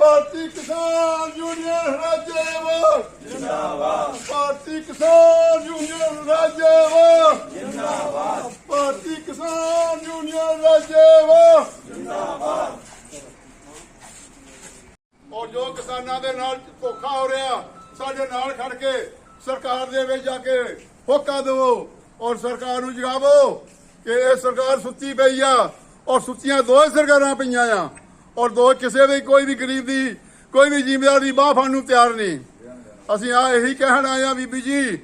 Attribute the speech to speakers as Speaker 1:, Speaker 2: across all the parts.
Speaker 1: ਭਾਰਤੀ ਕਿਸਾਨ ਯੂਨੀਅਨ ਰਾਜੇਵਾਲ। ਜਿੰਦਾਬਾਦ। ਭਾਰਤੀ ਕਿਸਾਨ ਯੂਨੀਅਨ ਰਾਜੇਵਾਲ। ਜਿੰਦਾਬਾਦ। ਭਾਰਤੀ ਕਿਸਾਨ ਯੂਨੀਅਨ ਰਾਜੇਵਾਲ। ਜਿੰਦਾਬਾਦ। ਔਰ ਜੋ ਕਿਸਾਨਾਂ ਦੇ ਨਾਲ ਧੋਖਾ ਹੋ ਰਿਹਾ, ਸਾਡੇ ਨਾਲ ਖੜ ਕੇ ਸਰਕਾਰ ਦੇ ਵਿੱਚ ਜਾ ਕੇ ਹੋਕਾ ਦਿਵੋ ਔਰ ਸਰਕਾਰ ਨੂੰ ਜਗਾਵੋ ਕਿ ਇਹ ਸਰਕਾਰ ਸੁੱਤੀ ਪਈ ਆ ਔਰ ਸੁੱਤੀਆਂ ਦੋ ਸਰਕਾਰਾਂ ਪਈਆਂ ਆ। ਔਰ ਦੋ, ਕਿਸੇ ਵੀ ਕੋਈ ਵੀ ਗਰੀਬ ਦੀ, ਕੋਈ ਵੀ ਜ਼ਿਮੀਦਾਰ ਦੀ ਬਾਹ ਫੜਨ ਨੂੰ ਤਿਆਰ ਨਹੀਂ। ਅਸੀਂ ਆ ਇਹੀ ਕਹਿਣ ਆਏ ਆ ਬੀਬੀ ਜੀ,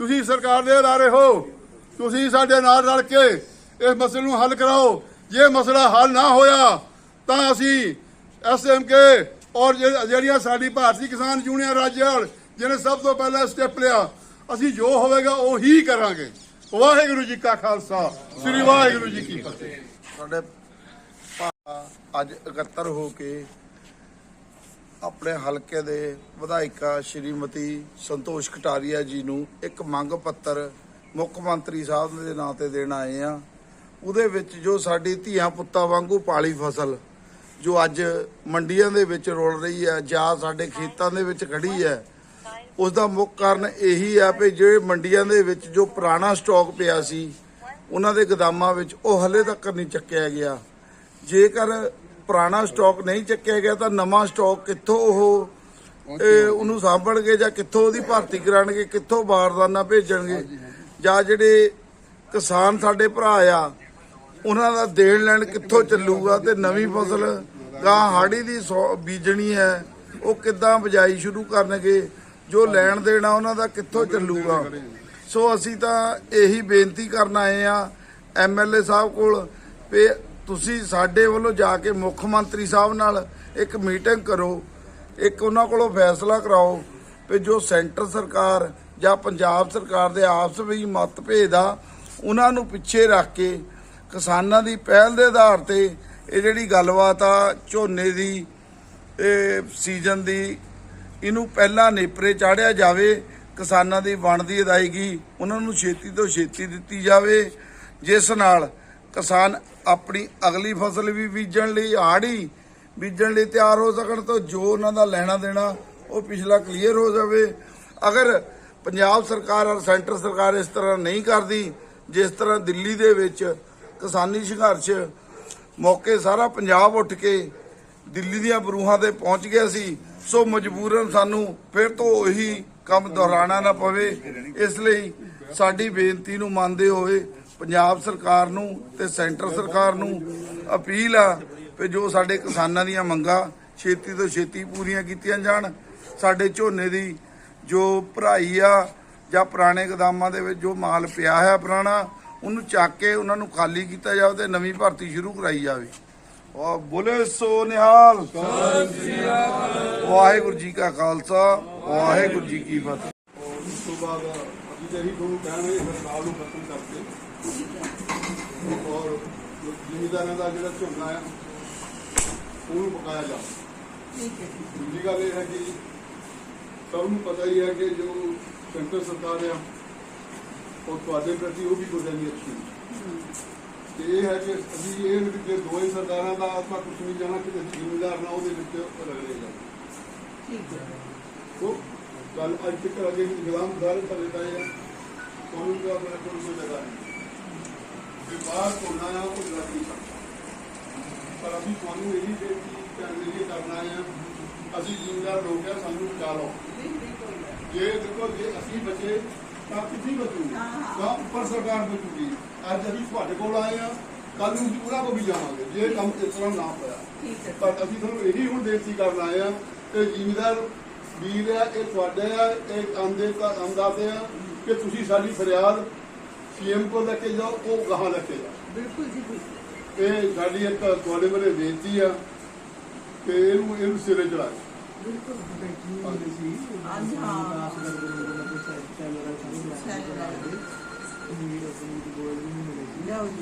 Speaker 1: ਤੁਸੀਂ ਸਰਕਾਰ ਦੇ ਅਦਾਰੇ ਹੋ, ਤੁਸੀਂ ਸਾਡੇ ਨਾਲ ਰਲ ਕੇ ਇਸ ਮਸਲੇ ਨੂੰ ਹੱਲ ਕਰਾਓ। ਜੇ ਮਸਲਾ ਹੱਲ ਨਾ ਹੋਇਆ, ਤਾਂ ਅਸੀਂ ਐਸਐਮਕੇ ਔਰ ਜਿਹੜੀਆਂ ਸਾਡੀ ਭਾਰਤੀ ਕਿਸਾਨ ਯੂਨੀਅਨ ਰਾਜੇਵਾਲ ਜਿਹਨੇ ਸਭ ਤੋਂ ਪਹਿਲਾਂ ਸਟੈਪ ਲਿਆ, ਅਸੀਂ ਜੋ ਹੋਵੇਗਾ ਉਹ ਹੀ ਕਰਾਂਗੇ। ਵਾਹਿਗੁਰੂ ਜੀ ਕਾ ਖਾਲਸਾ, ਸ੍ਰੀ ਵਾਹਿਗੁਰੂ ਜੀ ਕੀ ਫਤਿਹ।
Speaker 2: ਸਾਡੇ ਅੱਜ ਇਕੱਤਰ ਹੋ ਕੇ ਆਪਣੇ ਹਲਕੇ ਦੇ ਵਿਧਾਇਕਾ ਸ਼੍ਰੀਮਤੀ ਸੰਤੋਸ਼ ਕਟਾਰੀਆ ਜੀ ਨੂੰ ਇੱਕ ਮੰਗ ਪੱਤਰ ਮੁੱਖ ਮੰਤਰੀ ਸਾਹਿਬ ਦੇ ਨਾਂ ਤੇ ਦੇਣ ਆਏ ਆ ਉਹਦੇ ਵਿੱਚ ਜੋ ਸਾਡੀ ਧੀਆਂ ਪੁੱਤਾਂ ਵਾਂਗੂ ਪਾਲੀ ਫਸਲ, ਜੋ ਅੱਜ ਮੰਡੀਆਂ ਦੇ ਵਿੱਚ ਰੋਲ ਰਹੀ ਹੈ ਜਾਂ ਸਾਡੇ ਖੇਤਾਂ ਦੇ ਵਿੱਚ ਖੜੀ ਹੈ ਉਸ ਦਾ ਮੁੱਖ ਕਾਰਨ ਇਹੀ ਆ ਵੀ ਜਿਹੜੇ ਮੰਡੀਆਂ ਦੇ ਵਿੱਚ ਜੋ ਪੁਰਾਣਾ ਸਟਾਕ ਪਿਆ ਸੀ, ਉਹਨਾਂ ਦੇ ਗਦਾਮਾਂ ਵਿੱਚ ਉਹ ਹਲੇ ਤੱਕ ਨਹੀਂ ਚੱਕਿਆ ਗਿਆ। ਜੇਕਰ ਪੁਰਾਣਾ ਸਟਾਕ ਨਹੀਂ ਚੱਕਿਆ ਗਿਆ ਤਾਂ ਨਵਾਂ ਸਟਾਕ ਕਿੱਥੋਂ ਉਹ ਉਹਨੂੰ ਸਾਂਭਣਗੇ ਜਾਂ ਕਿੱਥੋਂ ਉਹਦੀ ਭਰਤੀ ਕਰਾਣਗੇ ਕਿੱਥੋਂ ਬਾਰਦਾਨਾ ਭੇਜਣਗੇ? ਜਾਂ ਜਿਹੜੇ ਕਿਸਾਨ ਸਾਡੇ ਭਰਾ ਆ ਉਹਨਾਂ ਦਾ ਦੇਣ ਲੈਣ ਕਿੱਥੋਂ ਚੱਲੂਗਾ ਤੇ ਨਵੀਂ ਫਸਲ ਗਾਂ ਹਾੜੀ ਦੀ ਬੀਜਣੀ ਹੈ ਉਹ ਕਿੱਦਾਂ ਬਜਾਈ ਸ਼ੁਰੂ ਕਰਨਗੇ? ਜੋ ਲੈਣ ਦੇਣਾ ਉਹਨਾਂ ਦਾ ਕਿੱਥੋਂ ਚੱਲੂਗਾ? ਸੋ ਅਸੀਂ ਤਾਂ ਇਹੀ ਬੇਨਤੀ ਕਰਨ ਆਏ ਆ ਐਮਐਲਏ ਸਾਹਿਬ ਕੋਲ ਵੀ ਤੁਸੀਂ ਸਾਡੇ ਵੱਲੋਂ ਜਾ ਕੇ ਮੁੱਖ ਮੰਤਰੀ ਸਾਹਿਬ ਨਾਲ ਇੱਕ ਮੀਟਿੰਗ ਕਰੋ, ਇੱਕ ਉਹਨਾਂ ਕੋਲੋਂ ਫੈਸਲਾ ਕਰਾਓ ਵੀ ਜੋ ਸੈਂਟਰ ਸਰਕਾਰ ਜਾਂ ਪੰਜਾਬ ਸਰਕਾਰ ਦੇ ਆਪਸ ਵਿੱਚ ਮਤਭੇਦ ਆ, ਉਹਨਾਂ ਨੂੰ ਪਿੱਛੇ ਰੱਖ ਕੇ ਕਿਸਾਨਾਂ ਦੀ ਪਹਿਲ ਦੇ ਆਧਾਰ ਤੇ ਇਹ ਜਿਹੜੀ ਗੱਲਬਾਤ ਆ, ਝੋਨੇ ਦੀ ਇਹ ਸੀਜ਼ਨ ਦੀ, ਇਹਨੂੰ ਪਹਿਲਾਂ ਨੇਪਰੇ ਚਾੜਿਆ ਜਾਵੇ, ਕਿਸਾਨਾਂ ਦੀ ਬਣਦੀ ਅਦਾਇਗੀ ਉਹਨਾਂ ਨੂੰ ਛੇਤੀ ਤੋਂ ਛੇਤੀ ਦਿੱਤੀ ਜਾਵੇ, ਜਿਸ ਨਾਲ ਕਿਸਾਨ ਆਪਣੀ ਅਗਲੀ ਫਸਲ ਵੀ ਬੀਜਣ ਲਈ ਆੜੀ ਬੀਜਣ ਲਈ ਤਿਆਰ ਹੋ ਸਕਣ ਤਾਂ ਜੋ ਉਹਨਾਂ ਦਾ ਲੈਣਾ ਦੇਣਾ ਉਹ ਪਿਛਲਾ ਕਲੀਅਰ ਹੋ ਜਾਵੇ। ਅਗਰ ਪੰਜਾਬ ਸਰਕਾਰ ਔਰ ਸੈਂਟਰ ਸਰਕਾਰ ਇਸ ਤਰ੍ਹਾਂ ਨਹੀਂ ਕਰਦੀ, ਜਿਸ ਤਰ੍ਹਾਂ ਦਿੱਲੀ ਦੇ ਵਿੱਚ ਕਿਸਾਨੀ ਸੰਘਰਸ਼ ਮੌਕੇ ਸਾਰਾ ਪੰਜਾਬ ਉੱਠ ਕੇ ਦਿੱਲੀ ਦੀਆਂ ਬਰੂਹਾਂ ਤੇ ਪਹੁੰਚ ਗਿਆ ਸੀ, ਸੋ ਮਜਬੂਰਨ ਸਾਨੂੰ ਫਿਰ ਤੋਂ ਉਹੀ ਕੰਮ ਦੁਹਰਾਣਾ ਨਾ ਪਵੇ। ਇਸ ਲਈ ਸਾਡੀ ਬੇਨਤੀ ਨੂੰ ਮੰਨਦੇ ਹੋਏ ਪੰਜਾਬ ਸਰਕਾਰ ਨੂੰ ਤੇ ਸੈਂਟਰ ਸਰਕਾਰ ਨੂੰ ਅਪੀਲ ਆ ਕਿ ਜੋ ਸਾਡੇ ਕਿਸਾਨਾਂ ਦੀਆਂ ਮੰਗਾਂ ਛੇਤੀ ਤੋਂ ਛੇਤੀ ਪੂਰੀਆਂ ਕੀਤੀਆਂ ਜਾਣ। ਸਾਡੇ ਝੋਨੇ ਦੀ ਜੋ ਭਰਾਈ ਆ ਜਾਂ ਪੁਰਾਣੇ ਗਦਾਮਾਂ ਦੇ ਵਿੱਚ ਜੋ ਮਾਲ ਪਿਆ ਹੈ ਪੁਰਾਣਾ, ਉਹਨੂੰ ਚੱਕ ਕੇ ਉਹਨਾਂ ਨੂੰ ਖਾਲੀ ਕੀਤਾ ਜਾਵੇ ਤੇ ਨਵੀਂ ਭਰਤੀ ਸ਼ੁਰੂ ਕਰਾਈ ਜਾਵੇ। ਔਰ ਬੋਲੇ ਸੋ ਨਿਹਾਲ। ਵਾਹਿਗੁਰੂ ਜੀ ਕਾ ਖਾਲਸਾ, ਵਾਹਿਗੁਰੂ ਜੀ ਕੀ ਫਤਿਹ।
Speaker 1: ਉਸ ਤੋਂ ਬਾਅਦ ਅਸੀਂ ਤਾਂ ਇਹੀ ਤੁਹਾਨੂੰ ਸਰਕਾਰ ਨੂੰ ਖਤਮ ਕਰਕੇ। ਔਰ ਜ਼ਿਮੀਦਾਰਾਂ ਦਾ ਜਿਹੜਾ ਝੋਨਾ ਆ ਉਹਨੂੰ ਪਕਾਇਆ ਜਾ ਦੂਜੀ ਗੱਲ ਇਹ ਹੈ ਕਿ ਸਭ ਨੂੰ ਪਤਾ ਹੀ ਹੈ ਕਿ ਜੋ ਸੈਂਟਰ ਸਰਕਾਰ ਆ ਉਹ ਤੁਹਾਡੇ ਪ੍ਰਤੀ ਉਹ ਵੀ ਨਹੀਂ ਅੱਛੀ ਤੇ ਇਹ ਹੈ ਕਿ ਅਸੀਂ ਇਹ ਵੀ ਕਿ ਦੋ ਹੀ ਸਰਕਾਰਾਂ ਦਾ ਆਪਾਂ ਕੁਝ ਨਹੀਂ ਜਾਣਾ ਕਿ ਜ਼ਿਮੀਦਾਰ ਨਾ ਉਹਦੇ ਵਿੱਚ ਰਗੜੇ ਜਾ ਉਹ ਕੱਲ ਅੱਜ ਤੱਕ ਅਜੇ ਗੁਲਾਮ ਦਾਰ ਕਰ ਦਿੱਤਾ ਹੈ ਕਾਨੂੰਨ ਦਾ ਬੜਾ ਕੋਈ ਸੋ ਜਗ੍ਹਾ ਨਹੀਂ। ਵਿਵਾਦ ਹੋਣਾ ਹੈ ਉਹ ਲੱਗ ਨਹੀਂ ਸਕਦਾ ਪਰ ਅਸੀਂ ਤੁਹਾਨੂੰ ਇਹ ਬੇਨਤੀ ਕਰਨ ਲਈ ਕਰਨਾ ਹੈ ਅਸੀਂ ਜ਼ਿੰਮੇਦਾਰ ਲੋਕ ਆ ਸਾਨੂੰ ਚਾਲੋ ਜੇ ਦੇਖੋ ਜੇ ਅਸੀਂ ਬਚੇ ਤਾਂ ਕਿੱਥੇ ਬਚੂਗੇ? ਤਾਂ ਉੱਪਰ ਸਰਕਾਰ ਬਚੂਗੀ। ਅੱਜ ਅਸੀਂ ਤੁਹਾਡੇ ਕੋਲ ਆਏ ਆ ਕੱਲ ਨੂੰ ਉਹਨਾਂ ਕੋਲ ਵੀ ਜਾਵਾਂਗੇ ਜੇ ਕੰਮ ਇਸ ਤਰ੍ਹਾਂ ਨਾ ਹੋਇਆ। ਪਰ ਅਸੀਂ ਤੁਹਾਨੂੰ ਇਹੀ ਹੁਣ ਬੇਨਤੀ ਕਰਨ ਆਏ ਆ ਕਿ ਜ਼ਿਮੀਦਾਰ ਵੀਰ ਆ ਇਹ ਤੁਹਾਡੇ ਆ ਇਹ ਆਂਦੇ ਦਾ ਆਂਦਾਦੇ ਆ ਕਿ ਤੁਸੀਂ ਸਾਡੀ ਫਰਿਆਦ ਸੀਐਮ ਕੋਲ ਲੈ ਕੇ ਜਾਓ ਉਹ ਗਾਹਾਂ ਲੈ ਕੇ ਜਾਓ
Speaker 3: ਬਿਲਕੁਲ ਜੀ ਬਿਲਕੁਲ
Speaker 1: ਇਹ ਸਾਡੀ ਇੱਕ ਤੁਹਾਡੇ ਬਾਰੇ ਬੇਨਤੀ ਆ ਕਿ ਇਹਨੂੰ ਇਹਨੂੰ ਸਿਰੇ ਚੜਾਓ
Speaker 3: ਬਿਲਕੁਲ ਹਾਂਜੀ, ਹਾਂ। ਲਿਆਓ ਜੀ